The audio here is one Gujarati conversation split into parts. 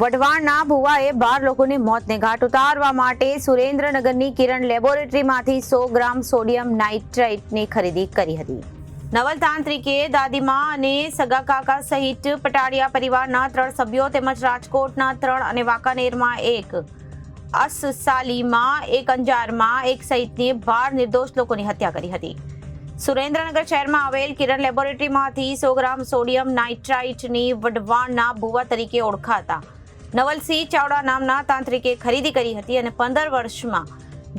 વઢવાણના ભુવાએ બાર લોકોની મોતને ઘાટ ઉતારવા માટે સુરેન્દ્રનગરની કિરણ લેબોરેટરીમાંથી સો ગ્રામ સોડિયમ નાઇટ્રાઇટની ખરીદી કરી હતી. નવલ તાંત્રિકે દાદીમા અને સગા કાકા સહિત પટાડિયા પરિવારના ત્રણ સભ્યો તેમજ રાજકોટના ત્રણ અને વાંકાનેરમાં એક અસસાલીમાં, એક અંજારમાં, એક સહિતની બાર નિર્દોષ લોકોની હત્યા કરી હતી. સુરેન્દ્રનગર શહેરમાં આવેલ કિરણ લેબોરેટરીમાંથી સો ગ્રામ સોડિયમ નાઇટ્રાઇટની વઢવાણના ભુવા તરીકે ઓળખાતા નવલસિંહ ચાવડા નામના તાંત્રિકે ખરીદી કરી હતી અને પંદર વર્ષમાં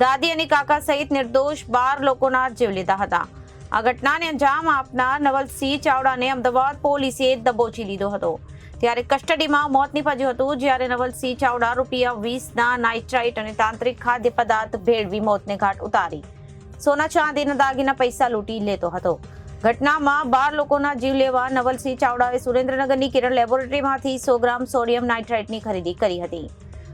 દાદી અને કાકા સહિત નિર્દોષ બાર લોકોના જીવ લીધા હતા. આ ઘટનાને અંજામ આપનાર નવલસિંહ ચાવડાને અમદાવાદ પોલીસે દબોચી લીધો હતો. ત્યારે કસ્ટડીમાં મોત નીપજ્યું હતું, જ્યારે નવલસિંહ ચાવડા રૂપિયા વીસના નાઇટ્રાઇટ અને તાંત્રિક ખાદ્ય પદાર્થ ભેળવી મોતને ઘાટ ઉતારી. સોના ચાંદીના દાગીના પૈસા લૂંટી લેતો હતો. ઘટનામાં બાર લોકોના જીવ લેવા નવલસિંહ ચાવડાએ સુરેન્દ્રનગરની કિરણ લેબોરેટરીમાંથી સો ગ્રામ સોડિયમ નાઇટ્રાઇટની ખરીદી કરી હતી.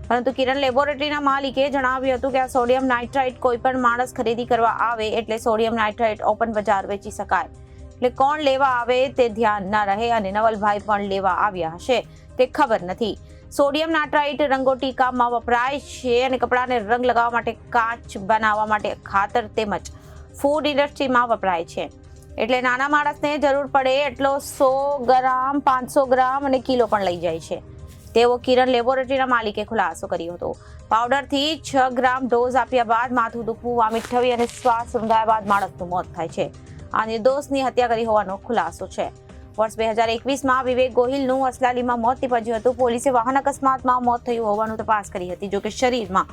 પરંતુ કિરણ લેબોરેટરીના માલિકે જણાવ્યું હતું કે આ સોડિયમ નાઇટ્રાઇટ કોઈ પણ માણસ ખરીદી કરવા આવે એટલે સોડિયમ નાઇટ્રાઇટ ઓપન બજાર વેચી શકાય. એટલે કોણ લેવા આવે તે ધ્યાન ના રહે અને નવલભાઈ પણ લેવા આવ્યા હશે તે ખબર નથી. સોડિયમ નાઇટ્રાઇટ રંગોટી કામમાં વપરાય છે અને કપડાને રંગ લગાવવા માટે કાચ બનાવવા માટે ખાતર તેમજ ફૂડ ઇન્ડસ્ટ્રીમાં વપરાય છે. એટલે નાના માણસને જરૂર પડે એટલો સો ગ્રામ, પાંચસો ગ્રામ અને કિલો પણ લઈ જાય છે. તેવો કિરણ લેબોરેટરીના માલિકે ખુલાસો કર્યો હતો. પાવડરથી છ ગ્રામ ડોઝ આપ્યા બાદ માથું દુખવું, વામિટ થવી અને શ્વાસ રૂંધાયા બાદ માણસનું મોત થાય છે. આ નિર્દોષની હત્યા કરી હોવાનો ખુલાસો છે. વર્ષ બે હજાર એકવીસમાં વિવેક ગોહિલનું અસલાલીમાં મોત નીપજ્યું હતું. પોલીસે વાહન અકસ્માતમાં મોત થયું હોવાનું તપાસ કરી હતી, જોકે શરીરમાં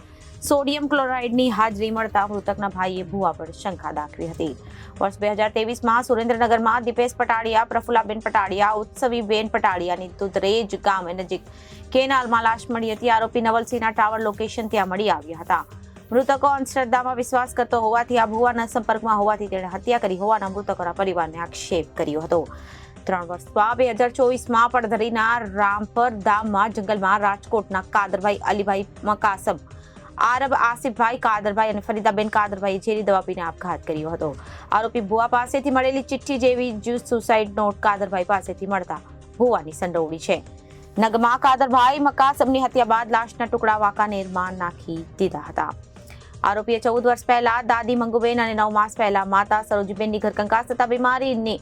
સોડિયમ ક્લોરાઇડની હાજરી મળતા મૃતકના ભાઈએ ભૂવા પર શંકા દાખવી હતી. વર્ષ બે હજાર તેવીસમાં સુરેન્દ્રનગરમાં દીપેશ પટાડિયા પ્રફુલાબેન પટાડિયા, ઉત્સવીબેન પટાડિયાની દુધરેજ ગામ નજીક કેનાલમાં લાશ મળી હતી. આરોપી નવલસિંહના ટાવર લોકેશન ત્યાં મળી આવ્યા હતા. મૃતકો અંધશ્રદ્ધામાં વિશ્વાસ કરતો હોવાથી આ ભુવાના સંપર્કમાં હોવાથી તેણે હત્યા કરી હોવાના મૃતકોના પરિવારને આક્ષેપ કર્યો હતો. ત્રણ વર્ષ બાદ બે હજાર ચોવીસમાં પડધરીના રામપર ધામમાં જંગલમાં રાજકોટના કાદરભાઈ અલીભાઈ મકાસમ, આરબ આસિફભાઈ કાદરભાઈ અને ફરીદાબેન કાદરભાઈ ઝેરી દવા પીને આપઘાત કર્યો હતો. આરોપી ભુવા પાસેથી મળેલી ચિઠ્ઠી જેવી જ્યુસ સુસાઇડ નોટ કાદરભાઈ પાસેથી મળતા ભુવાની સંડોવણી છે. નગમા કાદરભાઈ મકાસમની હત્યા બાદ લાશના ટુકડા વાંકાનેરમાં નાખી દીધા હતા. આરોપીએ ચૌદ વર્ષ પહેલા દાદી મંગુબેન અને નવ માસ પહેલા માતા સરોજીબેનની ઘરકંકાસ થતા બીમારીની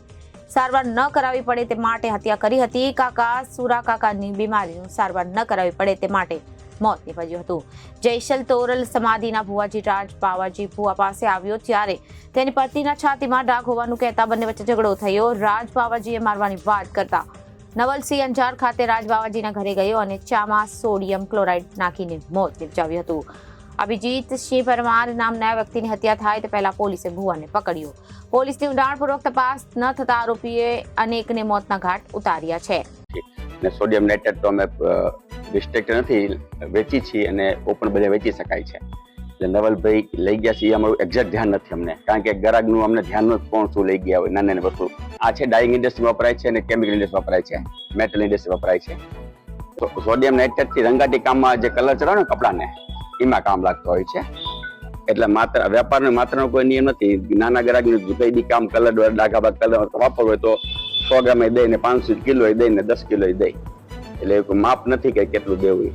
સારવાર ન કરાવી પડે તે માટે હત્યા કરી હતી. કાકા સુરા કાકાની બીમારીનું સારવાર ન કરાવી પડે તે માટે મોત નિપજ્યું હતું. જયસલ તોરલ સમાધિના ભુવાજી રાજ પાવાજી ભુવા પાસે આવ્યો ત્યારે તેની પત્નીના છાતીમાં ડાઘ હોવાનું કહેતા બંને વચ્ચે ઝઘડો થયો. રાજ પાવાજીએ મારવાની વાત કરતા નવલસિંહ અંજાર ખાતે રાજ બાવાજીના ઘરે ગયો અને ચામાં સોડિયમ ક્લોરાઇડ નાખીને મોત નિપજાવ્યું હતું. અભિજીત સિંહ પરમાર નામના વ્યક્તિની હત્યા થાય તે પહેલા પોલીસે ભુવાને પકડ્યો. પોલીસની ઊંડાણપૂર્વક તપાસ ન થતા આરોપીએ અનેકને મોતના ઘાટ ઉતાર્યા છે. ને સોડિયમ નાઇટ્રેટ તો અમે રિસ્ટ્રિક્ટ નથી, વેચી છીએ અને ઓપન બધે વેચી શકાય છે. એટલે નવલભાઈ લઈ ગયા છે એ અમારું એક્ઝેક્ટ ધ્યાન નથી અમને. કારણ કે ગ્રાહકનું અમને ધ્યાન કોણ શું લઈ ગયા હોય, નાની નાની વસ્તુ. આ છે ડાઇંગ ઇન્ડસ્ટ્રી વપરાય છે અને કેમિકલ ઇન્ડસ્ટ્રી વપરાય છે મેટલ ઇન્ડસ્ટ્રી વપરાય છે. સોડિયમ નાઇટ્રેટથી રંગાટી કામમાં જે કલર ચડાવે ને કપડાને એમાં કામ લાગતો હોય છે. એટલે માત્ર, વેપારનો માત્રનો કોઈ નિયમ નથી. નાના ગ્રાહકનું કઈ બી કામ કલર ડાઘા બાદ કલર વાપરવો હોય તો સો ગ્રામ દઈ ને પાંચસો કિલો દઈ ને દસ કિલો દઈ. એટલે માપ નથી કે કેટલું દેવું.